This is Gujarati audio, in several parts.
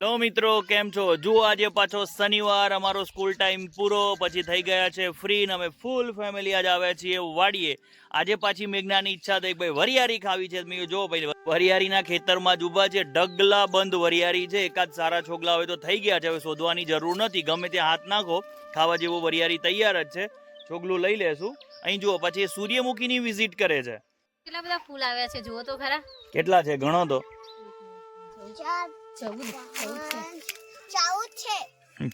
તો મિત્રો કેમ છો? જુઓ આજે પાછો શનિવાર અમારો સ્કૂલ ટાઈમ પૂરો પછી થઈ ગયા છે ફ્રી ને અમે ફૂલ ફેમિલી આજે આવ્યા છીએ વાડીએ. આજે પાછી મેઘનાની ઈચ્છા થઈ ભાઈ વરિયારી ખાવી છે. મેં જો ભાઈ વરિયારીના ખેતરમાં જ ઊભા છે ડગલા બંધ વરિયારી છે. એકાદ સારા છોગલા હોય તો થઈ ગયા છે. હવે શોધવાની જરૂર નથી. ગમે ત્યાં હાથ નાખો ખાવા જેવું વરિયારી તૈયાર જ છે. છોગલું લઈ લેશું. અહીં જુઓ પછી સૂર્યમુખીની વિઝિટ કરે છે. કેટલા બધા ફૂલ આવ્યા છે? જુઓ તો ખરા. કેટલા છે? ઘણો તો.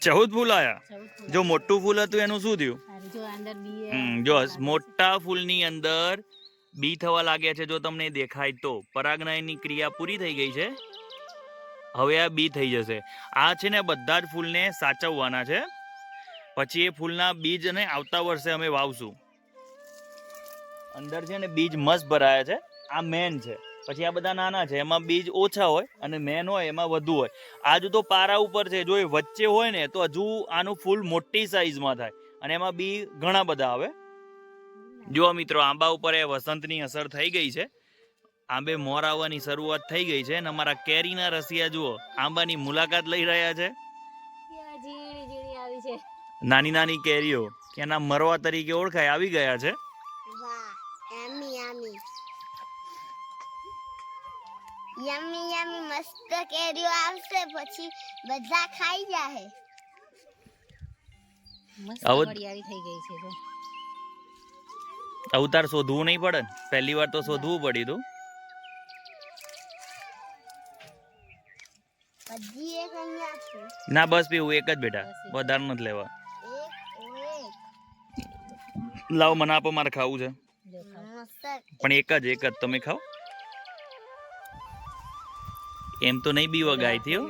ચૌદ ફૂલ આયા? જો મોટું ફૂલ હતું, એનું શું થયું? જો મોટા ફૂલની અંદર બી થવા લાગ્યા છે, જો તમને દેખાય તો. પરાગનયનની ક્રિયા પૂરી થઈ ગઈ છે. હવે આ બી થઈ જશે. આ છે ને બધા જ ફૂલને સાચવવાના છે. પછી એ ફૂલના બીજને આવતા વર્ષે અમે વાવશું. અંદર છે ને બીજ મસ્ત ભરાયા છે. આ મેન છે. પછી આ બધા નાના છે એમાં બીજ ઓછા હોય અને મેન હોય એમાં વધુ હોય. આજુ તો પારા ઉપર છે જો એ વચ્ચે હોય ને તો હજુ આનું ફૂલ મોટી સાઈઝમાં થાય. અને એમાં બી ઘણા બધા આવે. જુઓ મિત્રો આંબા ઉપર એ વસંતની અસર થઈ ગઈ છે. આંબે મોર આવવાની શરૂઆત થઈ ગઈ છે અને અમારા કેરીના રસિયા જુઓ આંબાની મુલાકાત લઈ રહ્યા છે. નાની નાની કેરીઓ એના મરવા તરીકે ઓળખાય આવી ગયા છે. યમી યમી મસ્ત કેરીઓ આવશે પછી બધા ખાઈ જાહે. મસ્ત આવો- થઈ ગઈ છે જો. અવતાર શોધવું નહીં પડે પહેલી વાર તો શોધવું પડ્યું છે. ના બસ પીવું એક જ બેટા વધારે નથી લેવા. એક એક. લાવો મને આપો મારે ખાવું છે. પણ એક જ એક જ. તમે ખાઓ. એમ તો નહીં બીવા ગાયથી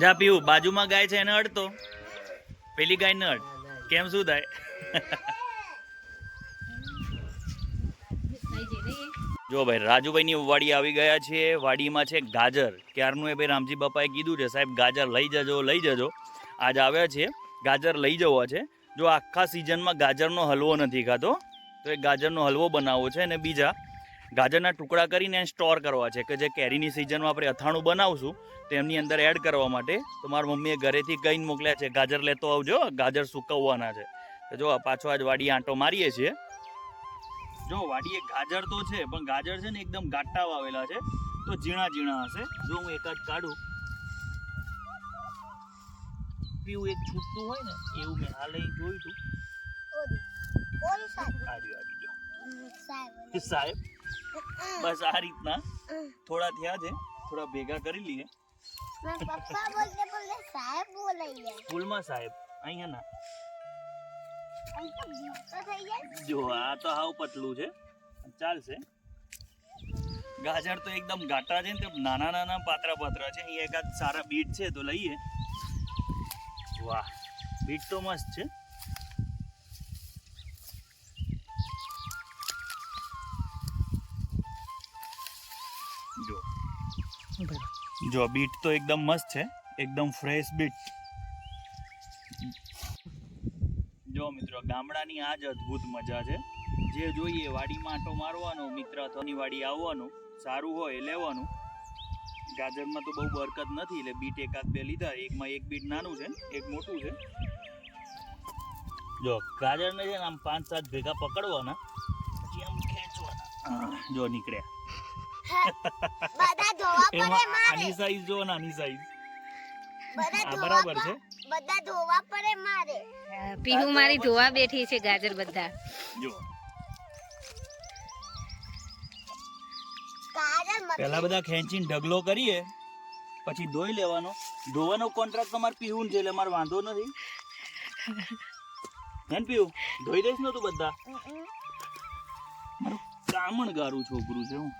જા પીવું. બાજુમાં ગાય છે એને અડતો. પેલી ગાય ને અડ. કેમ શું થાય? જો ભાઈ રાજુભાઈની વાડી આવી ગયા છે વાડીમાં છે ગાજર. ક્યારનું એ ભાઈ રામજી બાપાએ કીધું છે? સાહેબ ગાજર લઈ જજો લઈ જજો. આજ આવ્યા છે ગાજર લઈ જવા છે. જો આખા સિઝનમાં ગાજરનો હલવો નથી ખાતો તો એ ગાજરનો હલવો બનાવવો છે અને બીજા ગાજરના ટુકડા કરીને સ્ટોર કરવા છે કે જે કેરીની સિઝનમાં આપણે અથાણું બનાવશું તો એમની અંદર એડ કરવા માટે તો મારી મમ્મીએ ઘરેથી કહીને મોકલ્યા છે ગાજર લેતો આવજો ગાજર સુકવવાના છે. તો જો પાછો આજ વાડી આંટો મારીએ છીએ. જો વાડીએ ગાજર તો છે પણ ગાજર છે ને એકદમ ગાટા વાવેલા છે તો ઝીણા ઝીણા હશે. જો હું એકાદ કાઢું. પીવું એક છૂટતું હોય ને એવું મેં હાલ જોયું હતું સાહેબ? બસ આ રીતના. થોડા થયા છે. થોડા ભેગા કરી લઈએ. પપ્પા બોલતે બોલતે સાહેબ બોલાઈએ. ફૂલમાં સાહેબ. અહીંયા ના. જો આ તો હાવ પતલું છે. ચાલશે. ગાજર તો એકદમ ઘાટા છે ને તે નાના નાના પાતરા પાતરા છે. અહીંયા એકાદ સારા બીટ છે તો લઈએ. વાહ બીટ તો મસ્ત છે. જો બીટ તો એકદમ મસ્ત છે. એકદમ ફ્રેશ બીટ જો મિત્રો, ગામડાની આ જ અદ્ભુત મજા છે. જે જોઈએ વાડીમાં આંટો મારવાનો, મિત્ર અથવાની વાડી આવવાનું, સારું હોય લેવાનું. ગાજરમાં તો બહુ બરકત નથી, એટલે બીટ એકાદ બે લીધા. એકમાં એક બીટ નાનું છે, એક મોટું છે. જો, ગાજરને છે ને આમ પાંચ સાત ભેગા પકડવાના. પછી આમ ખેંચવાના. જો નીકળ્યા. બધા ધોવા પડે મારે. આની સાઈઝ જો ને આની સાઈઝ બધા બરાબર છે? બધા ધોવા પડે મારે. પીહુ મારી ધોવા બેઠી છે ગાજર બધા. જો પહેલા બધા ખેંચીને ઢગલો કરીએ પછી ધોઈ લેવાનો. ધોવાનો કોન્ટ્રાક્ટ તમારે પીવું છે એટલે મારે વાંધો નથી. હેન પીવું ધોઈ દઈશ ને તું બધા? મારું કામણ ગારું છોકરું છે હું.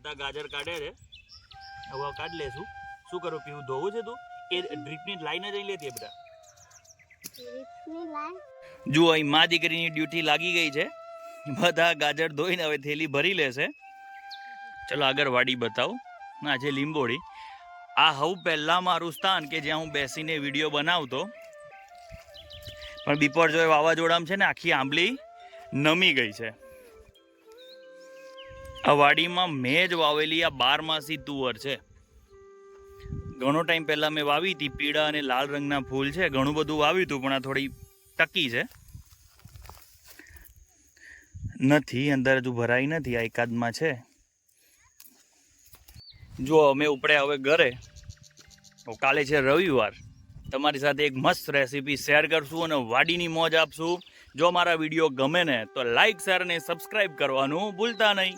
બધા ગાજર કાઢે છે. હવે આ કાઢી લેશું. શું કરું? પીવું? ધોવું છે તું? એ ડ્રીપની લાઈને જઈ લેતી બધા. જુઓ અહીં મા દીકરીની ડ્યુટી લાગી ગઈ છે. બધા ગાજર ધોઈને હવે થેલી ભરી લેશે. ચલો આગળ વાડી બતાવો. ના છે લીંબોડી આ હવ પહેલાં મારું સ્થાન કે જ્યાં હું બેસીને વીડિયો બનાવતો. પણ બિપરજોય વાવાઝોડામાં છે ને આખી આંબલી નમી ગઈ છે. આ વાડીમાં મેં જ વાવેલી આ બારમાસી તુવર છે. ઘણો ટાઈમ પહેલાં મેં વાવી હતી, પીળા અને લાલ રંગના ફૂલ છે. ઘણું બધું વાવ્યું હતું, પણ આ થોડી ટકી છે. નથી, અંદર હજુ ભરાઈ નથી, આ એકાદમાં છે. જો, અમે ઉપડે હવે ઘરે. તો કાલે છે રવિવાર. તમારી સાથે એક મસ્ત રેસીપી શેર કરશું અને વાડીની મોજ આપશું. જો મારા વીડિયો ગમે ને, તો લાઈક, શેર અને સબસ્ક્રાઈબ કરવાનું ભૂલતા નહીં.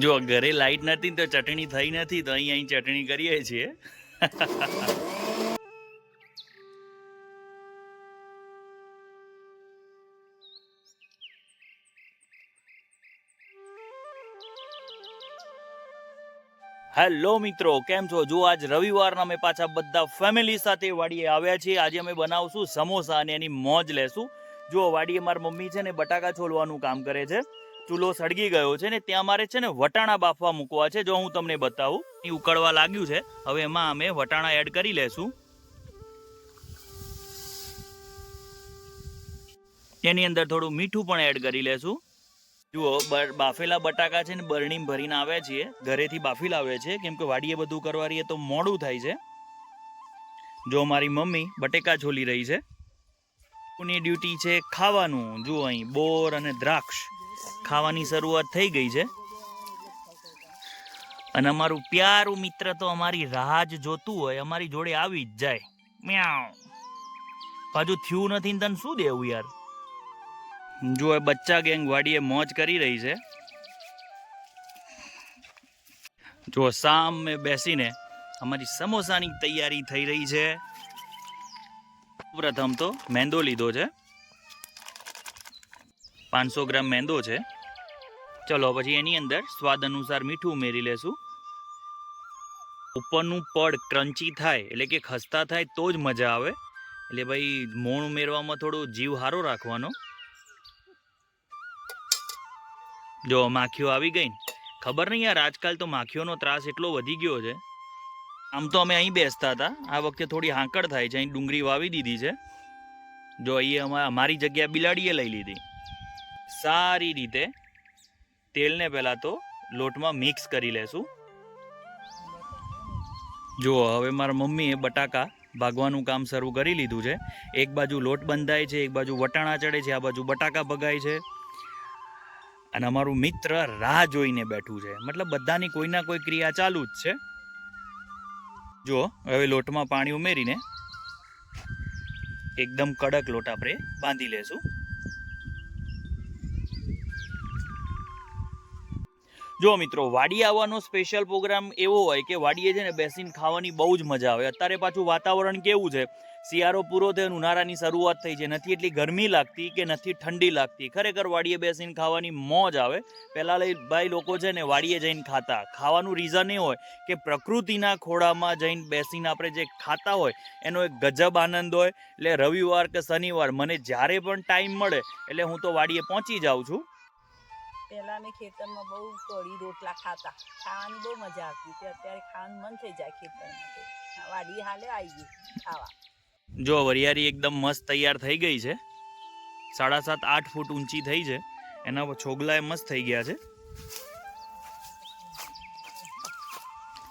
જો ઘરે લાઈટ નથી તો ચટણી થઈ નથી, તો અહીં ચટણી કરીએ છીએ. હેલો મિત્રો, કેમ છો? જો આજ રવિવારના અમે પાછા બધા ફેમિલી સાથે વાડીએ આવ્યા છીએ. આજે અમે બનાવશું સમોસા અને એની મોજ લેશું. જો વાડીએ મારી મમ્મી છે ને બટાકા છોલવાનું કામ કરે છે. ચૂલો સળગી ગયો છે ને ત્યાં મારે છે ને વટાણા બાફવા મૂકવા છે, જો હું તમને બતાવું. એ ઉકળવા લાગ્યું છે. હવે એમાં અમે વટાણા એડ કરી લેશું. એની અંદર થોડું મીઠું પણ એડ કરી લેશું. જુઓ બાફેલા બટાકા છે ને બરણીમ ભરીને આવ્યા છીએ. ઘરેથી બાફી લાવે છે. કેમ કે વાડીએ બધું કરવા રહીએ તો મોડું થાય છે. જો મારી મમ્મી બટેકા છોલી રહી છે. ની ડ્યુટી છે ખાવાનું. જુઓ અહીં, બોર અને દ્રાક્ષ. ખાવાની શરૂઆત થઈ ગઈ છે. અને અમારું પ્યારું મિત્ર તો અમારી રાહ જ જોતું હોય, અમારી જોડે આવી જ જાય. મ્યાઉ. પાછું થયું નથી તને શું દેવું યાર? જો એ બચ્ચા ગેંગ વાડીએ મોજ કરી રહી છે. જો સામે બેસીને અમારી સમોસાની તૈયારી થઈ રહી છે. પ્રથમ તો મેંદો લીધો છે. પાંચસો ગ્રામ મેંદો છે. ચલો, પછી એની અંદર સ્વાદ અનુસાર મીઠું ઉમેરી લેશું. ઉપરનું પડ ક્રન્ચી થાય, એટલે કે ખસ્તા થાય, તો જ મજા આવે. એટલે ભાઈ, મોણ ઉમેરવામાં થોડો જીવ સારો રાખવાનો. જો, માખીઓ આવી ગઈ ખબર નહીં યાર, આજકાલ તો માખીઓનો ત્રાસ એટલો વધી ગયો છે. આમ તો અમે અહીં બેસતા હતા. આ વખતે થોડી હાંકડ થાય છે. અહીં ડુંગળી વાવી દીધી છે. જો અમા- અમારી જગ્યા બિલાડીએ લઈ લીધી. સારી રીતે તેલને પહેલાં તો લોટમાં મિક્સ કરી લેશું. જુઓ, હવે મારા મમ્મીએ બટાકા ભાગવાનું કામ શરૂ કરી લીધું છે. એક બાજુ લોટ બંધાય છે, એક બાજુ વટાણા ચડે છે, આ બાજુ બટાકા ભગાય છે. અને અમારું મિત્ર રાહ જોઈને બેઠું છે. મતલબ બધાની કોઈ ના કોઈ ક્રિયા ચાલુ જ છે. જુઓ, હવે લોટમાં પાણી ઉમેરીને એકદમ કડક લોટ આપણે બાંધી લેશું. જો મિત્રો, વાડી આવવાનો સ્પેશિયલ પ્રોગ્રામ એવો હોય કે વાડીએ છે ને બેસીને ખાવાની બહુ જ મજા આવે. અત્યારે પાછું વાતાવરણ કેવું છે? શિયાળો પૂરો થયો ઉનાળાની શરૂઆત થઈ છે. નથી એટલી ગરમી લાગતી કે નથી ઠંડી લાગતી? ખરેખર વાડીએ બેસીને ખાવાની મોજ આવે. પહેલાં લઈ ભાઈ લોકો છે ને વાડીએ જઈને ખાતા. ખાવાનું રીઝન એ હોય કે પ્રકૃતિના ખોળામાં જઈને બેસીને આપણે જે ખાતા હોય, એનો એક ગજબ આનંદ હોય. એટલે રવિવાર કે શનિવાર મને જ્યારે પણ ટાઈમ મળે, એટલે હું તો વાડીએ પહોંચી જાઉં છું. પહેલા અમે ખેતરમાં બહુ કઢી રોટલા ખાતા. ખાવાની બહુ મજા આવતી તે અત્યારે ખાવાનું મન થઈ જાય ખેતરમાં વાડી હાલે આવી ગઈ. ખાવા. જો, વરિયાળી એકદમ મસ્ત તૈયાર થઈ ગઈ છે. સાડા સાત, આઠ ફૂટ ઊંચી થઈ છે. એના પર છોગલા એ મસ્ત થઈ ગયા છે.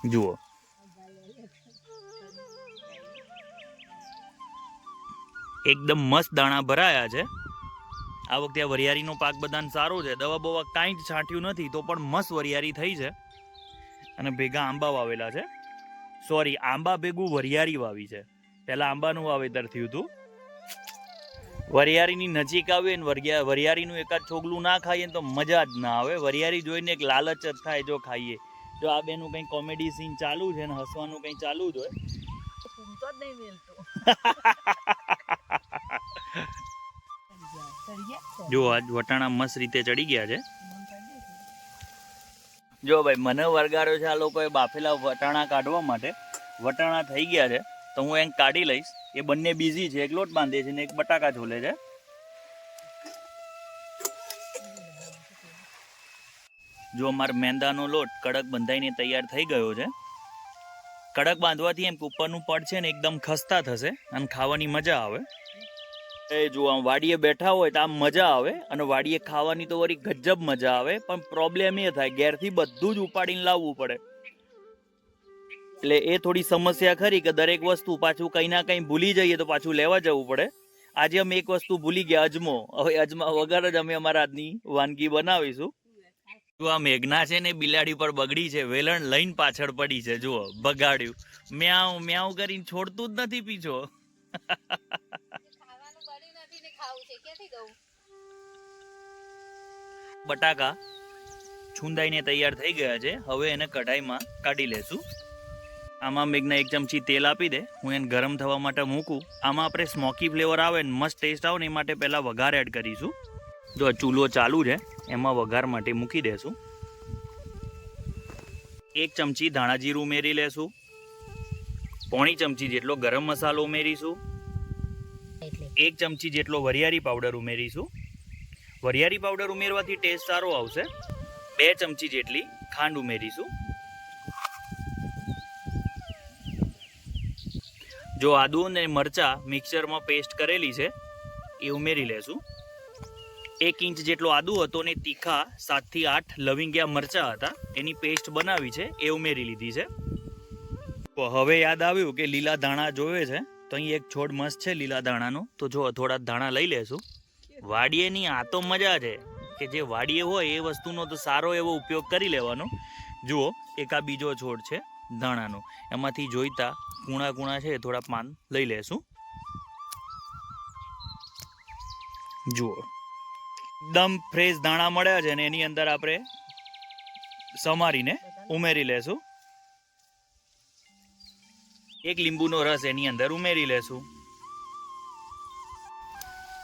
જુઓ. એકદમ મસ્ત દાણા ભરાયા છે. આ વખતે આ વરિયાળીનો પાક બધાને સારો છે. દવા બવા કાંઈ જ છાંટ્યું નથી તો પણ મસ્ત વરિયાળી થઈ છે. અને ભેગા આંબા વાવેલા છે. સોરી આંબા ભેગું વરિયાળી વાવી છે. પહેલાં આંબાનું વાવેતર થયું હતું. વરિયાળીની નજીક આવીએ ને વરિયા વરિયાળીનું એકાદ છોગલું ના ખાઈએ ને તો મજા જ ના આવે. વરિયાળી જોઈને એક લાલચ જ થાય જો ખાઈએ. જો આ બેનું કંઈ કોમેડી સીન ચાલુ છે ને હસવાનું કંઈ ચાલુ જ હોય. જ આજ વટાણા મસ્ત રીતે ચડી ગયા છે. જો ભાઈ, મને વરગાડ્યો છે આ લોકોએ બાફેલા વટાણા કાઢવા માટે. વટાણા થઈ ગયા છે. તો હું એને કાઢી લઈશ. એ બંને બિઝી છે. એક લોટ બાંધે છે ને એક બટાકા છોલે છે. જો અમારો મેંદાનો લોટ કડક બંધાઈને તૈયાર થઈ ગયો છે. કડક બાંધવાથી એમ ઉપરનું પડ છે ને એકદમ ખસ્તા થશે અને ખાવાની મજા આવે. એ જો આમ વાડીએ બેઠા હોય તો આમ મજા આવે અને વાડીએ ખાવાની તો વળી ગજબ મજા આવે, પણ પ્રોબ્લેમ એ થાય, ઘેરથી બધું જ ઉપાડીને લાવવું પડે. એટલે એ થોડી સમસ્યા ખરી કે દરેક વસ્તુ પાછું કંઈ ના કંઈ ભૂલી જઈએ તો પાછું લેવા જવું પડે. આજે અમે એક વસ્તુ ભૂલી ગયા, અજમો. હવે અજમા, વગર જ અમે અમારા આજની વાનગી બનાવીશું. જો આ મેઘના છે ને, બિલાડી પર બગડી છે, વેલણ લઈને પાછળ પડી છે, જુઓ બગાડ્યું મ્યાઉ મ્યાઉ કરીને છોડતું જ નથી પીછો. બટાકા છુંદાઈને તૈયાર થઈ ગયા છે. હવે એને કઢાઈમાં કાઢી લેશું. આમાં મેઘના એક ચમચી તેલ આપી દે. હું એને ગરમ થવા માટે મૂકું. આમાં આપણે સ્મોકી ફ્લેવર આવે ને મસ્ત ટેસ્ટ આવે ને એ માટે પહેલાં વઘાર એડ કરીશું. જો ચૂલો ચાલુ છે, એમાં વઘાર માટે મૂકી દેશું. એક ચમચી ધાણા જીરું ઉમેરી લેશું. પોણી ચમચી જેટલો ગરમ મસાલો ઉમેરીશું. એક ચમચી જેટલો વરિયાળી પાવડર ઉમેરીશું. વરિયાળી પાવડર ઉમેરવાથી ટેસ્ટ સારો આવશે. બે ચમચી જેટલી ખાંડ ઉમેરીશું. જો આદુ અને મરચાં મિક્સરમાં પેસ્ટ કરેલી છે, એ ઉમેરી લેશું. એક ઇંચ જેટલો આદુ હતો ને તીખા સાતથી આઠ લવિંગિયા મરચાં હતા, એની પેસ્ટ બનાવી છે, એ ઉમેરી લીધી છે. હવે યાદ આવ્યું કે લીલા ધાણા જોવે છે? તો અહીં એક છોડ મસ્ત છે લીલા દાણાનો. તો જો થોડા ધાણા લઈ લેશું. વાડીએની આ તો મજા છે કે જે વાડીએ હોય એ વસ્તુનો તો સારો એવો ઉપયોગ કરી લેવાનો. જુઓ, એક આ બીજો છોડ છે ધાણાનો. એમાંથી જોઈતા કૂણા કૂણા છે થોડા પાન લઈ લેશું. જુઓ. એકદમ ફ્રેશ દાણા મળ્યા છે ને એની અંદર આપણે સમારીને ઉમેરી લેશું. એક લીંબુનો રસ એની અંદર ઉમેરી લેશું.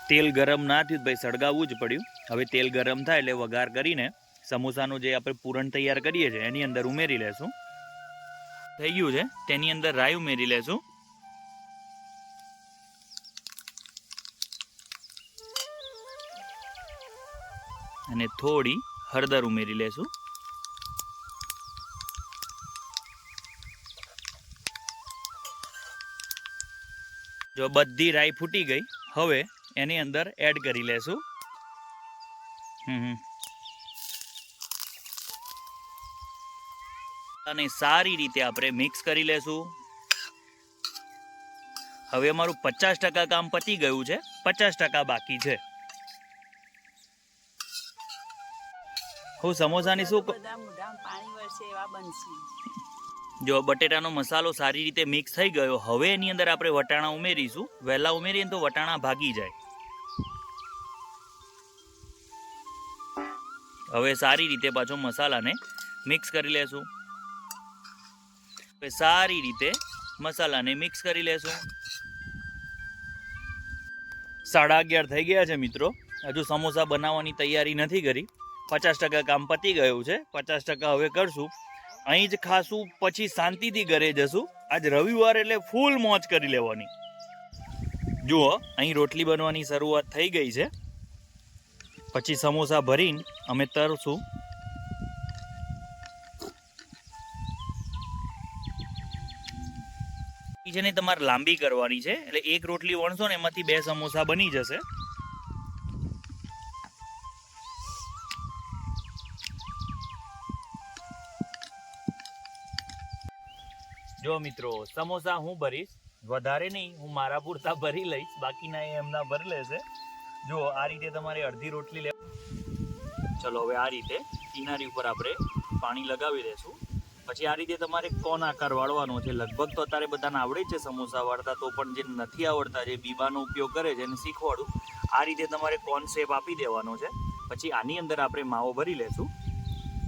તેલ ગરમ ના થયું ભાઈ સળગાવવું જ પડ્યું. હવે તેલ ગરમ થાય એટલે વઘાર કરીને સમોસાનું જે આપણે પૂરણ તૈયાર કરીએ છીએ એની અંદર ઉમેરી લેશું. થઈ ગયું છે? તેની અંદર રાઈ ઉમેરી લેશું. અને થોડી હળદર ઉમેરી લેશું. જો બધી રાઈ ફૂટી ગઈ હવે એની અંદર એડ કરી લેશું. અને સારી રીતે આપણે મિક્સ કરી લેશું. હવે અમારું પચાસ ટકા કામ પતી ગયું છે પચાસ ટકા બાકી છે. હું સમોસાની શું જો બટેટાનો મસાલો સારી રીતે મિક્સ થઈ ગયો, હવે એની અંદર આપણે વટાણા ઉમેરીશું. વહેલા ઉમેરીએ તો વટાણા ભાગી જાય. હવે સારી રીતે પાછો મસાલાને મિક્સ કરી લેશું. હવે સારી રીતે મસાલાને મિક્સ કરી લેશું. સાડા અગિયાર થઈ ગયા છે મિત્રો. હજુ સમોસા બનાવવાની તૈયારી નથી કરી. પચાસ ટકા કામ પતી ગયું છે. પચાસ ટકા હવે કરશું. અહીં જ ખાશું પછી શાંતિથી ઘરે જશું. આજ રવિવાર એટલે ફૂલ મોજ કરી લેવાની. જુઓ, અહીં રોટલી બનવાની શરૂઆત થઈ ગઈ છે. પછી સમોસા ભરીને અમે તરશું. છે ને તમારે લાંબી કરવાની છે. એટલે એક રોટલી વણશો ને એમાંથી બે સમોસા બની જશે. મિત્રો, સમોસા હું ભરીશ, વધારે નહીં, હું મારા પૂરતા ભરી લઈશ, બાકીના એ એમના ભરી લેશે. જો આ રીતે તમારે અડધી રોટલી લે ચલો, હવે આ રીતે કિનારી ઉપર આપણે પાણી લગાવી દઈશું પછી આ રીતે તમારે કોન આકાર વાળવાનો છે? લગભગ તો અત્યારે બધાને આવડે છે સમોસા વાળતા, તો પણ જે નથી આવડતા, જે બીબાનો ઉપયોગ કરે છે, એને શીખવાડું. આ રીતે તમારે કોન શેપ આપી દેવાનો છે. પછી આની અંદર આપણે માવો ભરી લેશું.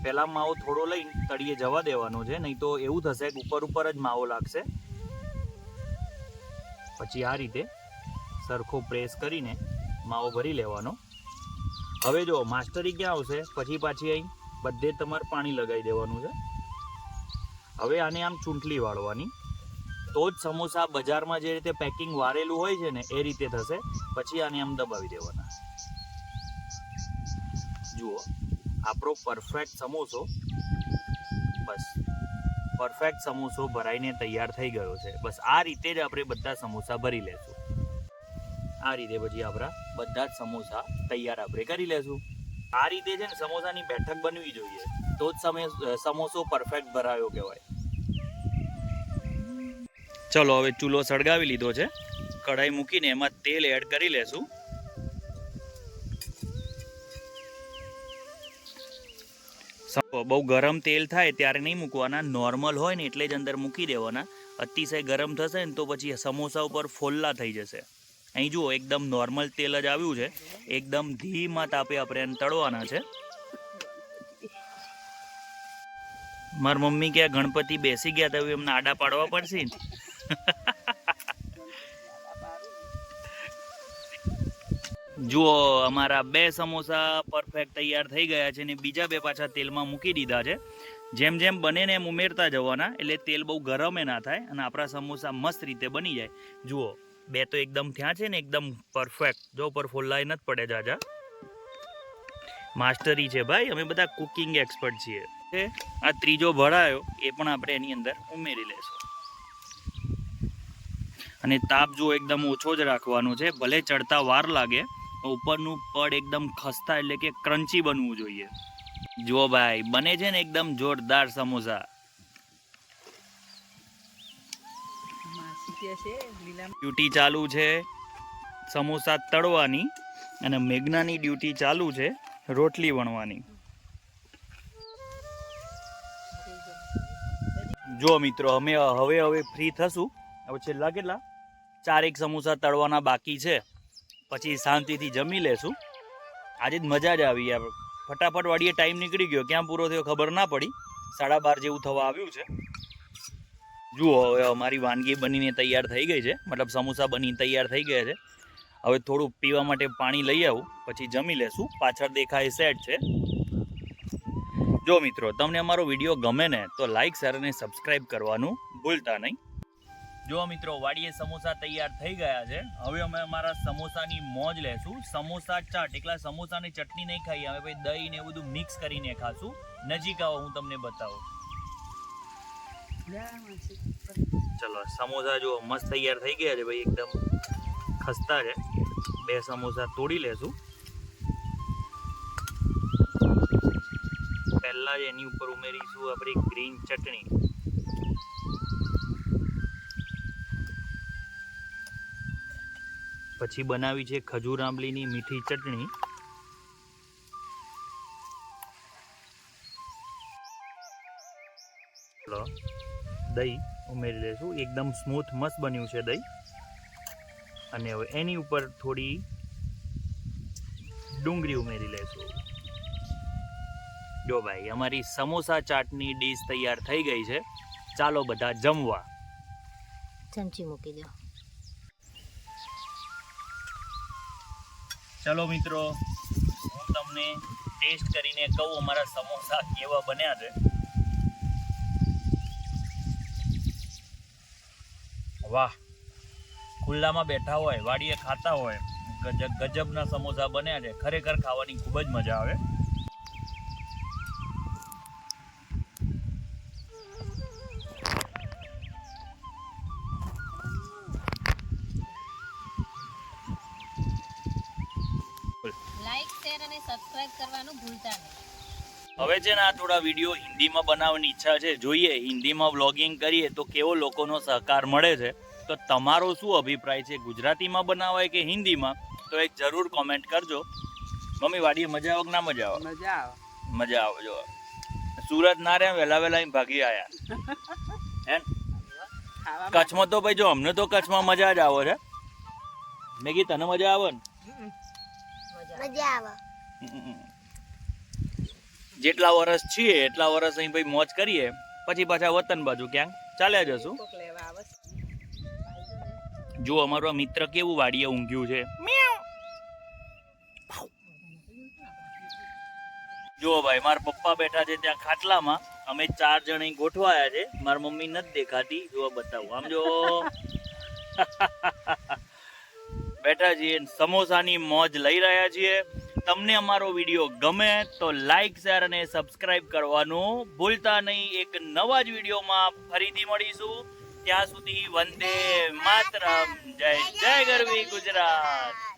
પહેલાં માવો થોડો લઈને તળીએ જવા દેવાનો છે, નહીં તો એવું થશે કે ઉપર ઉપર જ માવો લાગશે. પછી આ રીતે સરખો પ્રેસ કરીને માવો ભરી લેવાનો. હવે જો, માસ્ટરી ક્યાં આવશે? પછી પાછી અહીં બધે તમારે પાણી લગાવી દેવાનું છે. હવે આને આમ ચૂંટલી વાળવાની. તો જ સમોસા બજારમાં જે રીતે પેકિંગ વારેલું હોય છે ને, એ રીતે થશે. પછી આને આમ દબાવી દેવાના. જુઓ. આપણો પરફેક્ટ સમોસો. બસ. પરફેક્ટ સમોસો ભરાઈને તૈયાર થઈ ગયો છે. બસ આ રીતે જ આપણે બધા સમોસા ભરી લેશું. આ રીતે પછી આપણા બધા જ સમોસા તૈયાર આપણે કરી લેશું. આ રીતે છે ને સમોસાની બેઠક બનવી જોઈએ. તો જ સમય, સમોસો પરફેક્ટ ભરાયો કહેવાય. ચલો હવે ચૂલો સળગાવી લીધો છે. કઢાઈ મૂકીને એમાં તેલ એડ કરી લેશું. બહુ ગરમ તેલ થાય ત્યારે નહીં મૂકવાના નોર્મલ હોય ને એટલે જ અંદર મૂકી દેવાના. અતિશય ગરમ થશે ને તો પછી સમોસા ઉપર ફોલ્લા થઈ જશે. અહીં જુઓ, એકદમ નોર્મલ તેલ જ આવ્યું છે. એકદમ ધીમા તાપે આપણે એને તળવાના છે. મારી મમ્મી ક્યાં ગણપતિ બેસી ગયા તો એમને આડા પાડવા પડશે ને? જુઓ, અમારા બે સમોસા પરફેક્ટ તૈયાર થઈ ગયા છે ને બીજા બે પાછા તેલમાં મૂકી દીધા છે. જેમ જેમ બને ને એમ ઉમેરતા જવાના, એટલે તેલ બહુ ગરમ ના થાય અને આપણા સમોસા મસ્ત રીતે બની જાય. જુઓ, બે તો એકદમ થયા છે ને એકદમ પરફેક્ટ જો પર ફોલ્લાય નથી પડે જાજા. માસ્ટરી છે ભાઈ, અમે બધા કુકિંગ એક્સપર્ટ છીએ. આ ત્રીજો ભરાયો એ પણ આપણે એની અંદર ઉમેરી લેશું. અને તાપ જો એકદમ ઓછો જ રાખવાનો છે. ભલે ચડતા વાર લાગે ઉપરનું પડ એકદમ ખસ્તા એટલે કે ક્રન્ચી બનવું જોઈએ. જુઓ ભાઈ, બને છે ને એકદમ જોરદાર સમોસા. ડ્યુટી ચાલુ છે, સમોસા તળવાની અને મેઘનાની ડ્યુટી ચાલુ છે, રોટલી વણવાની. જો મિત્રો, અમે હવે હવે ફ્રી થશું. હવે છેલ્લા કેટલા ચારેક સમોસા તળવાના બાકી છે. પછી શાંતિથી જમી લેશું. આજે જ મજા જ આવી યાર ફટાફટ વાળીએ ટાઈમ નીકળી ગયો. ક્યાં પૂરો થયો ખબર ના પડી. સાડા બાર જેવું થવા આવ્યું છે. જુઓ, હવે અમારી વાનગી બનીને તૈયાર થઈ ગઈ છે. મતલબ સમોસા બની તૈયાર થઈ ગયા છે. હવે થોડું પીવા માટે પાણી લઈ આવું, પછી જમી લેશું. પાછળ દેખાય સેટ છે. જો મિત્રો, તમને અમારો વીડિયો ગમે ને, તો લાઇક શેર અને સબસ્ક્રાઇબ કરવાનું ભૂલતા નહીં. જો મિત્રો, વાડીએ સમોસા તૈયાર થઈ ગયા છે. હવે અમે અમારા સમોસાની મોજ લેશું. સમોસા ચાટ. એકલા સમોસાની ચટણી નહીં ખાઈએ. અમે ભાઈ દહીં ને એવું બધું મિક્સ કરીને ખાશું. નજીક આવો, હું તમને બતાવું. ચલો, સમોસા જો મસ્ત તૈયાર થઈ ગયા છે ભાઈ, એકદમ ખસ્તા છે. બે સમોસા તોડી લેશું. પહેલાં જ એની ઉપર ઉમેરીશું આપણી ગ્રીન ચટણી. પછી બનાવી છે ખજૂર આંબલીની મીઠી ચટણી. દહીં ઉમેરી લઈશું એકદમ સ્મૂથ મસ્ત બન્યું છે દહીં. અને હવે એની ઉપર થોડી ડુંગળી ઉમેરી લઈશું. જો ભાઈ, અમારી સમોસા ચાટની ડીશ તૈયાર થઈ ગઈ છે. ચાલો બધા જમવા. ચમચી મૂકી દો. ચલો મિત્રો, હું તમને ટેસ્ટ કરીને કહું અમારા સમોસા કેવા બન્યા છે. વાહ, ખુલ્લામાં બેઠા હોય, વાડીએ ખાતા હોય ગજબ ગજબના સમોસા બન્યા છે. ખરેખર ખાવાની ખૂબ જ મજા આવે. લાઈક શેર અને સબસ્ક્રાઇબ કરવાનું ભૂલતા નહીં. હવે છે ને આ થોડા વીડિયો હિન્દીમાં બનાવવાની ઈચ્છા છે. જોઈએ હિન્દીમાં વ્લોગિંગ કરીએ તો કેવો લોકોનો સહકાર મળે છે? તો તમારો શું અભિપ્રાય છે? ગુજરાતીમાં બનાવાય કે હિન્દીમાં? તો એક જરૂર કોમેન્ટ કરજો. મમ્મી વાડીએ મજા આવે કે ના મજા આવે? મજા આવે. મજા આવે જો સુરત ના રહ્યા વહેલા વહેલા અહીં ભાગી આવ્યા હે કચ્છમાં તો ભાઈ જો અમને તો કચ્છમાં મજા જ આવે છે. મેં કી તને મજા આવે ને? મજા મજા આવે જેટલા વર્ષ છીએ એટલા વર્ષ અહીં ભાઈ મોજ કરીએ. પછી પાછા વતન બાજુ ક્યાંક? ચાલ્યા જશું. જો અમારો મિત્ર કેવું વાડીએ ઊંઘ્યું છે. જો ભાઈ મારા પપ્પા બેઠા છે ત્યાં ખાટલામાં. અમે ચાર જણ અહીં ગોઠવાયા છે. મારી મમ્મી નથી દેખાતી. જો બતાવું. આમ જો. બેઠા છીએ, સમોસાની મોજ લઈ રહ્યા છીએ. તમને અમારો વીડિયો ગમે તો લાઈક શેર અને સબસ્ક્રાઈબ કરવાનું ભૂલતા નહીં. એક નવા જ વિડીયોમાં ફરીથી મળીશું. ત્યાં સુધી વંદે માતરમ. જય જય ગરવી ગુજરાત.